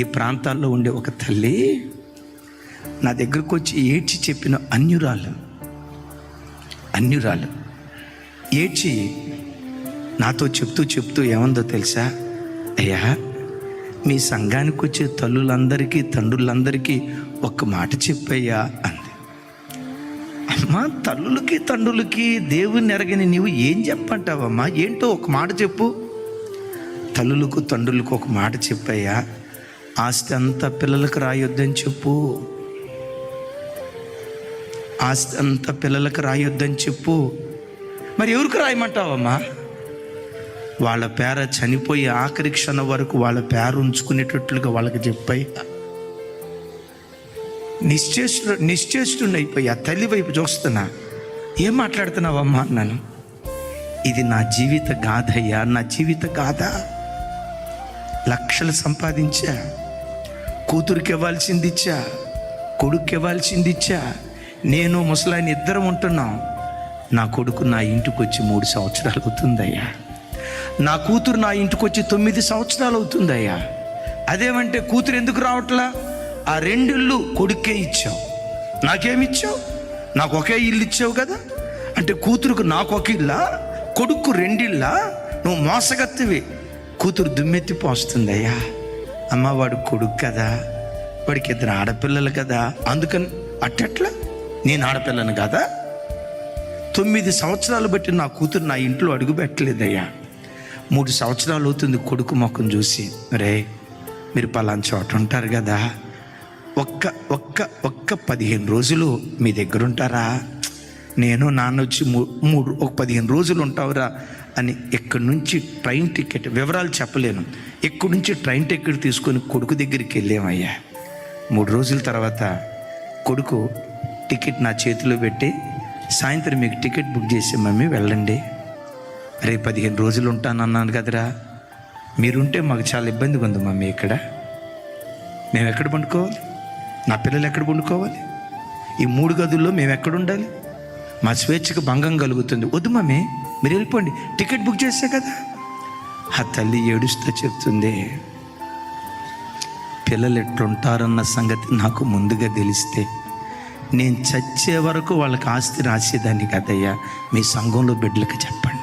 ఈ ప్రాంతాల్లో ఉండే ఒక తల్లి నా దగ్గరకు వచ్చి ఏడ్చి చెప్పిన అన్యురాలు. అన్యురాలు. ఏడ్చి నాతో చెప్తూ చెప్తూ ఏముందో తెలుసా? అయ్యా మీ సంఘానికి వచ్చే తల్లులందరికీ తండ్రులందరికీ ఒక్క మాట చెప్పయ్యా అంది. అమ్మా తల్లులకి తండ్రులకి దేవుని ఎరగని నీవు ఏం చెప్పంటావమ్మా ఏంటో ఒక మాట చెప్పు. తల్లులకు తండ్రులకు ఒక మాట చెప్పయ్యా. ఆస్తి అంతా పిల్లలకు రాయొద్దని చెప్పు. ఆస్తి అంతా పిల్లలకు రాయొద్దని చెప్పు. మరి ఎవరికి రాయమంటావమ్మా? వాళ్ళ పేర చనిపోయి ఆఖరి క్షణం వరకు వాళ్ళ పేరు ఉంచుకునేటట్లుగా వాళ్ళకి చెప్పాయి నిశ్చేష్టు నిశ్చేష్టుని అయిపోయి ఆ తల్లి వైపు చూస్తున్నా. ఏం మాట్లాడుతున్నావమ్మా అన్నాను. ఇది నా జీవిత గాథయ్యా నా జీవిత గాథ. లక్షలు సంపాదించా. కూతురికి ఇవ్వాల్సింది ఇచ్చా కొడుకు ఇవ్వాల్సింది ఇచ్చా. నేను ముసలాయన ఇద్దరం ఉంటున్నాం. నా కొడుకు నా ఇంటికి వచ్చి మూడు సంవత్సరాలు అవుతుందయ్యా. నా కూతురు నా ఇంటికి వచ్చి తొమ్మిది సంవత్సరాలు అవుతుందయ్యా. అదేమంటే కూతురు ఎందుకు రావట్లా? ఆ రెండిళ్ళు కొడుకే ఇచ్చావు. నాకేమిచ్చావు నాకు ఒకే ఇల్లు ఇచ్చావు కదా? అంటే కూతురుకు నాకు ఒక ఇల్లా కొడుకు రెండిల్లా నువ్వు మోసగత్తివి. కూతురు దుమ్మెత్తి పోస్తుందయ్యా అమ్మ వాడు కొడుకు కదా వాడికి ఇద్దరు ఆడపిల్లలు కదా అందుకని అట్టట్లా నేను ఆడపిల్లను కదా? తొమ్మిది సంవత్సరాలు బట్టి నా కూతురు నా ఇంట్లో అడుగు పెట్టలేదయ్యా. మూడు సంవత్సరాలు అవుతుంది కొడుకు ముఖం చూసి. రే మీరు పలానా చోట ఉంటారు కదా. ఒక్క ఒక్క ఒక్క పదిహేను రోజులు మీ దగ్గర ఉంటారా నేను నాన్న వచ్చి మూ- మూడు ఒక పదిహేను రోజులు ఉంటావురా. అని ఇక్కడి నుంచి ట్రైన్ టికెట్ వివరాలు చెప్పలేను. ఇక్కడి నుంచి ట్రైన్ టికెట్ తీసుకొని కొడుకు దగ్గరికి వెళ్ళామయ్యా. మూడు రోజుల తర్వాత కొడుకు టికెట్ నా చేతిలో పెట్టి సాయంత్రం మీకు టికెట్ బుక్ చేసి మమ్మీ వెళ్ళండి. రేపు పదిహేను రోజులు ఉంటానన్నాను కదరా. మీరుంటే మాకు చాలా ఇబ్బందిగా ఉంది మమ్మీ ఇక్కడ. మేము ఎక్కడ పండుకోవాలి? నా పిల్లలు ఎక్కడ పండుకోవాలి? ఈ మూడు గదుల్లో మేము ఎక్కడ ఉండాలి? మా స్వేచ్ఛకు భంగం కలుగుతుంది. వద్దు మమ్మీ. మీరు వెళ్ళిపోండి. టికెట్ బుక్ చేస్తే కదా. ఆ తల్లి ఏడుస్తూ చెప్తుంది పిల్లలు ఎట్లుంటారన్న సంగతి నాకు ముందుగా తెలిస్తే నేను చచ్చే వరకు వాళ్ళకి ఆస్తి రాసేదాన్ని కదయ్యా. మీ సంఘంలో బిడ్డలకు చెప్పండి.